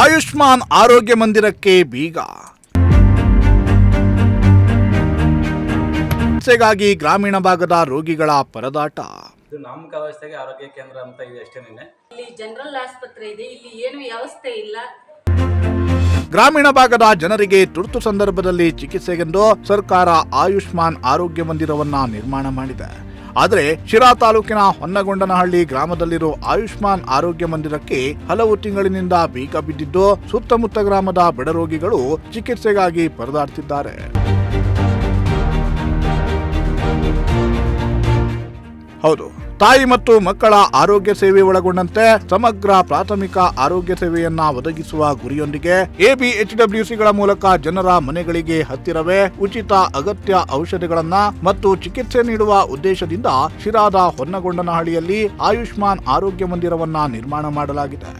ಆಯುಷ್ಮಾನ್ ಆರೋಗ್ಯ ಮಂದಿರಕ್ಕೆ ಬೀಗ. ಚಿಕಿತ್ಸೆಗಾಗಿ ಗ್ರಾಮೀಣ ಭಾಗದ ರೋಗಿಗಳ ಪರದಾಟ. ಇದು ನಾಮಕಾವಸ್ಥೆಗೆ ಆರೋಗ್ಯ ಕೇಂದ್ರ ಅಂತ ಇದೆ ಅಷ್ಟೇನೆ ಇಲ್ಲಿ ಜನರಲ್ ಆಸ್ಪತ್ರೆ ಇದೆ ಇಲ್ಲಿ ಏನು ವ್ಯವಸ್ಥೆ ಇಲ್ಲ. ಗ್ರಾಮೀಣ ಭಾಗದ ಜನರಿಗೆ ತುರ್ತು ಸಂದರ್ಭದಲ್ಲಿ ಚಿಕಿತ್ಸೆಗೆಂದು ಸರ್ಕಾರ ಆಯುಷ್ಮಾನ್ ಆರೋಗ್ಯ ಮಂದಿರವನ್ನ ನಿರ್ಮಾಣ ಮಾಡಿದೆ. ಆದರೆ ಶಿರಾ ತಾಲೂಕಿನ ಹೊನ್ನಗೊಂಡನಹಳ್ಳಿ ಗ್ರಾಮದಲ್ಲಿರುವ ಆಯುಷ್ಮಾನ್ ಆರೋಗ್ಯ ಮಂದಿರಕ್ಕೆ ಹಲವು ತಿಂಗಳಿನಿಂದ ಬೀಗ ಬಿದ್ದಿದ್ದು ಸುತ್ತಮುತ್ತ ಗ್ರಾಮದ ಬಡರೋಗಿಗಳು ಚಿಕಿತ್ಸೆಗಾಗಿ ಪರದಾಡ್ತಿದ್ದಾರೆ. ಹೌದು. ತಾಯಿ ಮತ್ತು ಮಕ್ಕಳ ಆರೋಗ್ಯ ಸೇವೆ ಒಳಗೊಂಡಂತೆ ಸಮಗ್ರ ಪ್ರಾಥಮಿಕ ಆರೋಗ್ಯ ಸೇವೆಯನ್ನ ಒದಗಿಸುವ ಗುರಿಯೊಂದಿಗೆ ಎಬಿಎಚ್ಡಬ್ಲ್ಯೂಸಿಗಳ ಮೂಲಕ ಜನರ ಮನೆಗಳಿಗೆ ಹತ್ತಿರವೇ ಉಚಿತ ಅಗತ್ಯ ಔಷಧಿಗಳನ್ನ ಮತ್ತು ಚಿಕಿತ್ಸೆ ನೀಡುವ ಉದ್ದೇಶದಿಂದ ಶಿರಾದ ಹೊನ್ನಗೊಂಡನಹಳ್ಳಿಯಲ್ಲಿ ಆಯುಷ್ಮಾನ್ ಆರೋಗ್ಯ ಮಂದಿರವನ್ನ ನಿರ್ಮಾಣ ಮಾಡಲಾಗಿದೆ.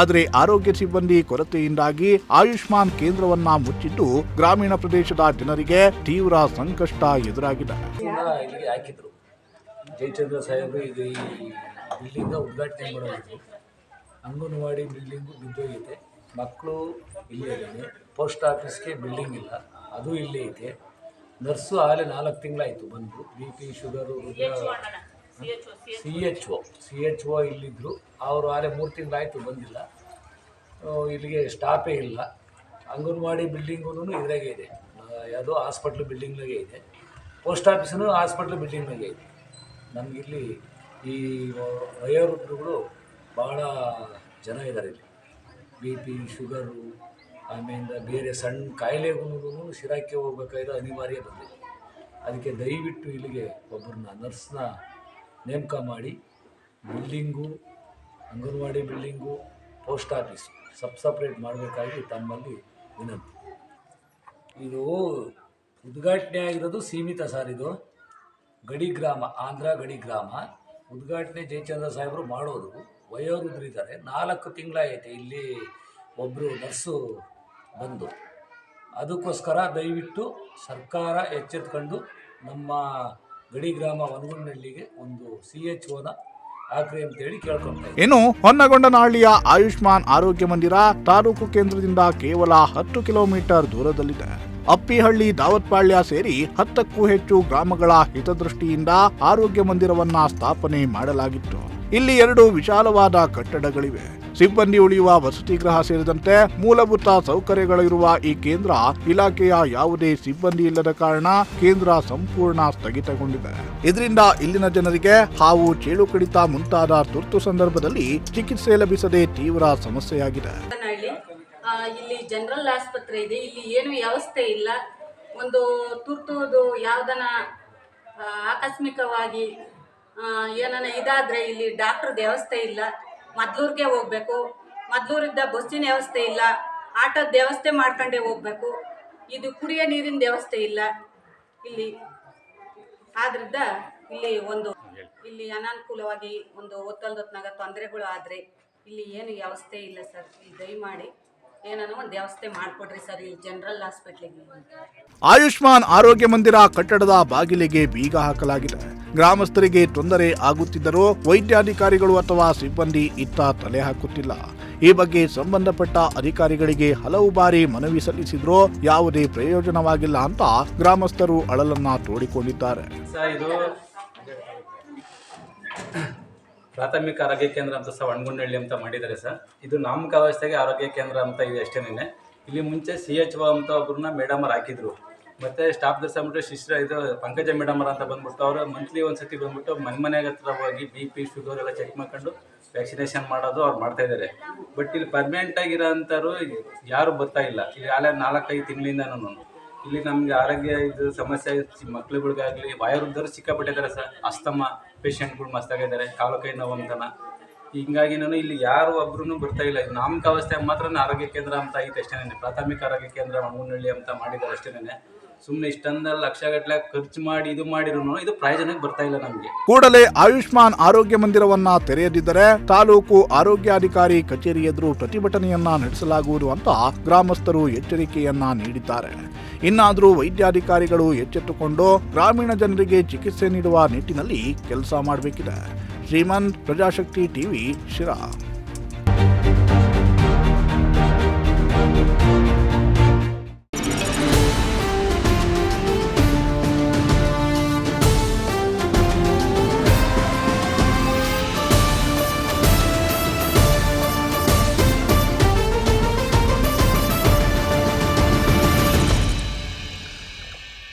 ಆದರೆ ಆರೋಗ್ಯ ಸಿಬ್ಬಂದಿ ಕೊರತೆಯಿಂದಾಗಿ ಆಯುಷ್ಮಾನ್ ಕೇಂದ್ರವನ್ನ ಮುಚ್ಚಿದ್ದು ಗ್ರಾಮೀಣ ಪ್ರದೇಶದ ಜನರಿಗೆ ತೀವ್ರ ಸಂಕಷ್ಟ ಎದುರಾಗಿದೆ. ಜಯಚಂದ್ರ ಸಾಹೇಬರು ಇದು ಈ ಬಿಲ್ಡಿಂಗ ಉದ್ಘಾಟನೆ ಮಾಡೋದು ಅಂಗನವಾಡಿ ಬಿಲ್ಡಿಂಗು ಬಿದ್ದೋಗಿದೆ ಮಕ್ಕಳು ಇಲ್ಲೇ ಇದ್ದಾನೆ ಪೋಸ್ಟ್ ಆಫೀಸ್ಗೆ ಬಿಲ್ಡಿಂಗ್ ಇಲ್ಲ. ಅದು ಇಲ್ಲೇ ಐತೆ. ನರ್ಸು ಆಗಲೇ ನಾಲ್ಕು ತಿಂಗಳಾಯಿತು ಬಂದು. B P sugar C H O C H O ಇಲ್ಲಿದ್ದರು ಅವರು ಆಗಲೇ ಮೂರು ತಿಂಗಳಾಯಿತು ಬಂದಿಲ್ಲ. ಇಲ್ಲಿಗೆ ಸ್ಟಾಪೇ ಇಲ್ಲ. ಅಂಗನವಾಡಿ ಬಿಲ್ಡಿಂಗೂ ಇದ್ರಾಗೆ ಇದೆ. ಯಾವುದೋ ಹಾಸ್ಪಿಟ್ಲ್ ಬಿಲ್ಡಿಂಗ್ನಾಗೆ ಇದೆ. ಪೋಸ್ಟ್ ಆಫೀಸೂ ಹಾಸ್ಪಿಟ್ಲ್ ಬಿಲ್ಡಿಂಗ್ನಾಗೆ ಇದೆ. ನಮಗಿಲ್ಲಿ ಈ ವಯೋವೃದ್ಧರುಗಳು ಭಾಳ ಜನ ಇದ್ದಾರೆ ಇಲ್ಲಿ. ಬಿ ಪಿ, ಶುಗರು ಆಮೇಲೆ ಬೇರೆ ಸಣ್ಣ ಕಾಯಿಲೆಗೂ ಶಿರಾಕ್ಕೆ ಹೋಗ್ಬೇಕಾದ್ರೆ ಅನಿವಾರ್ಯ ಬಂದಿದೆ. ಅದಕ್ಕೆ ದಯವಿಟ್ಟು ಇಲ್ಲಿಗೆ ಒಬ್ಬರನ್ನ ನರ್ಸ್ನ ನೇಮಕ ಮಾಡಿ, building, anganwadi building, post office sub separate ಮಾಡಬೇಕಾಗಿ ತಮ್ಮಲ್ಲಿ ವಿನಂತಿ. ಇದು ಉದ್ಘಾಟನೆ ಆಗಿರೋದು ಸೀಮಿತ ಸರ್ ಇದು ಗಡಿ ಗ್ರಾಮ ಆಂಧ್ರ ಗಡಿ ಗ್ರಾಮ ಉದ್ಘಾಟನೆ ಜಯಚಂದ್ರ ಸಾಹೇಬರು ಮಾಡೋದು. ವಯೋವೃದ್ಧರಿದ್ದಾರೆ. ನಾಲ್ಕು ತಿಂಗಳಾಗೈತೆ ಇಲ್ಲಿ ಒಬ್ಬರು ನರ್ಸು ಬಂದು. ಅದಕ್ಕೋಸ್ಕರ ದಯವಿಟ್ಟು ಸರ್ಕಾರ ಎಚ್ಚೆತ್ಕೊಂಡು ನಮ್ಮ ಗಡಿ ಗ್ರಾಮ ವನಗುಂಡಹಳ್ಳಿಗೆ ಒಂದು ಸಿ ಎಚ್ ಓನ. ಇನ್ನು ಹೊನ್ನಗೊಂಡನಹಳ್ಳಿಯ ಆಯುಷ್ಮಾನ್ ಆರೋಗ್ಯ ಮಂದಿರ ತಾಲೂಕು ಕೇಂದ್ರದಿಂದ ಕೇವಲ ಹತ್ತು ಕಿಲೋಮೀಟರ್ ದೂರದಲ್ಲಿದೆ. ಅಪ್ಪಿಹಳ್ಳಿ ದಾವತ್ಪಾಳ್ಯ ಸೇರಿ ಹತ್ತಕ್ಕೂ ಹೆಚ್ಚು ಗ್ರಾಮಗಳ ಹಿತದೃಷ್ಟಿಯಿಂದ ಆರೋಗ್ಯ ಮಂದಿರವನ್ನ ಸ್ಥಾಪನೆ ಮಾಡಲಾಗಿತ್ತು. ಇಲ್ಲಿ ಎರಡು ವಿಶಾಲವಾದ ಕಟ್ಟಡಗಳಿವೆ. ಸಿಬ್ಬಂದಿ ಉಳಿಯುವ ವಸತಿ ಗೃಹ ಸೇರಿದಂತೆ ಮೂಲಭೂತ ಸೌಕರ್ಯಗಳಿರುವ ಈ ಕೇಂದ್ರ ಇಲಾಖೆಯ ಯಾವುದೇ ಸಿಬ್ಬಂದಿ ಇಲ್ಲದ ಕಾರಣ ಕೇಂದ್ರ ಸಂಪೂರ್ಣ ಸ್ಥಗಿತಗೊಂಡಿದೆ. ಇದರಿಂದ ಇಲ್ಲಿನ ಜನರಿಗೆ ಹಾವು ಚೇಳು ಕಡಿತ ಮುಂತಾದ ತುರ್ತು ಸಂದರ್ಭದಲ್ಲಿ ಚಿಕಿತ್ಸೆ ಲಭಿಸದೆ ತೀವ್ರ ಸಮಸ್ಯೆಯಾಗಿದೆ. ಇಲ್ಲಿ ಜನರಲ್ ಆಸ್ಪತ್ರೆ ಇದೆ. ಇಲ್ಲಿ ಏನು ವ್ಯವಸ್ಥೆ ಇಲ್ಲ. ಒಂದು ತುರ್ತುದು ಯಾವ್ದನ ಆಕಸ್ಮಿಕವಾಗಿ ಏನನ ಇದಾದರೆ ಇಲ್ಲಿ ಡಾಕ್ಟ್ರದ ವ್ಯವಸ್ಥೆ ಇಲ್ಲ. ಮದ್ಲೂರಿಗೆ ಹೋಗ್ಬೇಕು. ಮದ್ಲೂರಿದ್ದ ಬಸ್ಸಿನ ವ್ಯವಸ್ಥೆ ಇಲ್ಲ. ಆಟೋದ ವ್ಯವಸ್ಥೆ ಮಾಡ್ಕೊಂಡೇ ಹೋಗ್ಬೇಕು. ಇದು ಕುಡಿಯೋ ನೀರಿನ ವ್ಯವಸ್ಥೆ ಇಲ್ಲ. ಇಲ್ಲಿ ಆದ್ರಿಂದ ಇಲ್ಲಿ ಒಂದು, ಇಲ್ಲಿ ಅನಾನುಕೂಲವಾಗಿ ಒಂದು ಒತ್ತಲ್ದೊತ್ನಾಗ ತೊಂದರೆಗಳು ಆದರೆ ಇಲ್ಲಿ ಏನು ವ್ಯವಸ್ಥೆ ಇಲ್ಲ ಸರ್. ಇಲ್ಲಿ ದಯಮಾಡಿ ಏನಾನ ಒಂದು ವ್ಯವಸ್ಥೆ ಮಾಡಿಕೊಡ್ರಿ ಸರ್ ಇಲ್ಲಿ ಜನರಲ್ ಹಾಸ್ಪಿಟ್ಲಿಗೆ. ಆಯುಷ್ಮಾನ್ ಆರೋಗ್ಯ ಮಂದಿರ ಕಟ್ಟಡದ ಬಾಗಿಲಿಗೆ ಬೀಗ ಹಾಕಲಾಗಿದೆ. ಗ್ರಾಮಸ್ಥರಿಗೆ ತೊಂದರೆ ಆಗುತ್ತಿದ್ದರೂ ವೈದ್ಯಾಧಿಕಾರಿಗಳು ಅಥವಾ ಸಿಬ್ಬಂದಿ ಇತ್ತ ತಲೆ ಹಾಕುತ್ತಿಲ್ಲ. ಈ ಬಗ್ಗೆ ಸಂಬಂಧಪಟ್ಟ ಅಧಿಕಾರಿಗಳಿಗೆ ಹಲವು ಬಾರಿ ಮನವಿ ಸಲ್ಲಿಸಿದ್ರೂ ಯಾವುದೇ ಪ್ರಯೋಜನವಾಗಿಲ್ಲ ಅಂತ ಗ್ರಾಮಸ್ಥರು ಅಳಲನ್ನ ತೋಡಿಕೊಂಡಿದ್ದಾರೆ. ಸರ್ ಇದು ಪ್ರಾಥಮಿಕ ಆರೋಗ್ಯ ಕೇಂದ್ರ ಅಂತ ಸಹ ಒಣಗುಂಡಹಳ್ಳಿ ಅಂತ ಮಾಡಿದ್ದಾರೆ ಸರ್. ಇದು ನಾಮಕಾವಸ್ಥೆಗೆ ಆರೋಗ್ಯ ಕೇಂದ್ರ ಅಂತ ಇದೆ ಅಷ್ಟೇನೆ ಇಲ್ಲಿ ಮುಂಚೆ ಸಿ ಎಚ್ ಒ ಅಂತ ಒಬ್ಬರನ್ನ ಮೇಡಮರ್ ಹಾಕಿದ್ರು. ಮತ್ತೆ ಸ್ಟಾಫ್ ದರ್ಸ ಶಿಸ್ರ ಇದು ಪಂಕಜ ಮೇಡಮರ್ ಅಂತ ಬಂದ್ಬಿಟ್ಟು ಅವರು ಮಂತ್ಲಿ ಒಂದ್ಸತಿ ಬಂದ್ಬಿಟ್ಟು ಮನೆ ಮನೆಗೆ ಹತ್ರ ಹೋಗಿ ಬಿ ಪಿ ಶುಗರ್ ಎಲ್ಲ ಚೆಕ್ ಮಾಡ್ಕೊಂಡು ವ್ಯಾಕ್ಸಿನೇಷನ್ ಮಾಡೋದು ಅವ್ರು ಮಾಡ್ತಾ ಇದ್ದಾರೆ ಬಟ್ ಇಲ್ಲಿ ಪರ್ಮನೆಂಟ್ ಆಗಿರೋ ಅಂಥವ್ರು ಯಾರು ಬರ್ತಾ ಇಲ್ಲ. ಇಲ್ಲಿ ನಾಲ್ಕೈದು ತಿಂಗಳಿಂದನೂ ಇಲ್ಲಿ ನಮಗೆ ಆರೋಗ್ಯ ಇದು ಸಮಸ್ಯೆ ಮಕ್ಳುಗಳಿಗಾಗಲಿ ವಯೋವೃದ್ಧರು ಸಿಕ್ಕಾಪಟ್ಟಿದ್ದಾರೆ ಸರ್. ಅಸ್ತಮ ಪೇಷಂಟ್ಗಳು ಮಸ್ತಾಗಿದ್ದಾರೆ ಕಾಲು ಕೈ ನೋವು ಹಿಂಗಾಗಿ ನಾನು ಇಲ್ಲಿ ಯಾರು ಒಬ್ರು ಬರ್ತಾ ಇಲ್ಲ. ನಾಮಕಾವಸ್ಥೆ ಮಾತ್ರ ಆರೋಗ್ಯ ಕೇಂದ್ರ ಅಂತ ಐತೆ ಅಷ್ಟೇನೆ. ಪ್ರಾಥಮಿಕ ಆರೋಗ್ಯ ಕೇಂದ್ರ ಮಣ್ಣುನಳ್ಳಿ ಅಂತ ಮಾಡಿದ್ದಾರೆ ಅಷ್ಟೇನೆ. ಸುಮ್ಮನೆ ಇಷ್ಟೊಂದು ಲಕ್ಷಗಟ್ಟಲೆ ಖರ್ಚು ಮಾಡಿ ಇದು ಮಾಡಿರೂ ಇದು ಪ್ರಯೋಜನಕ್ಕೆ ಬರ್ತಾ ಇಲ್ಲ ನಮಗೆ. ಕೂಡಲೇ ಆಯುಷ್ಮಾನ್ ಆರೋಗ್ಯ ಮಂದಿರವನ್ನ ತೆರೆಯದಿದ್ದರೆ ತಾಲೂಕು ಆರೋಗ್ಯಾಧಿಕಾರಿ ಕಚೇರಿ ಎದುರು ಪ್ರತಿಭಟನೆಯನ್ನ ನಡೆಸಲಾಗುವುದು ಅಂತ ಗ್ರಾಮಸ್ಥರು ಎಚ್ಚರಿಕೆಯನ್ನ ನೀಡಿದ್ದಾರೆ. ಇನ್ನಾದರೂ ವೈದ್ಯಾಧಿಕಾರಿಗಳು ಎಚ್ಚೆತ್ತುಕೊಂಡು ಗ್ರಾಮೀಣ ಜನರಿಗೆ ಚಿಕಿತ್ಸೆ ನೀಡುವ ನಿಟ್ಟಿನಲ್ಲಿ ಕೆಲಸ ಮಾಡಬೇಕಿದೆ. ಶ್ರೀಮಂತ್ ಪ್ರಜಾಶಕ್ತಿ ಟಿವಿ ಶಿರಾ.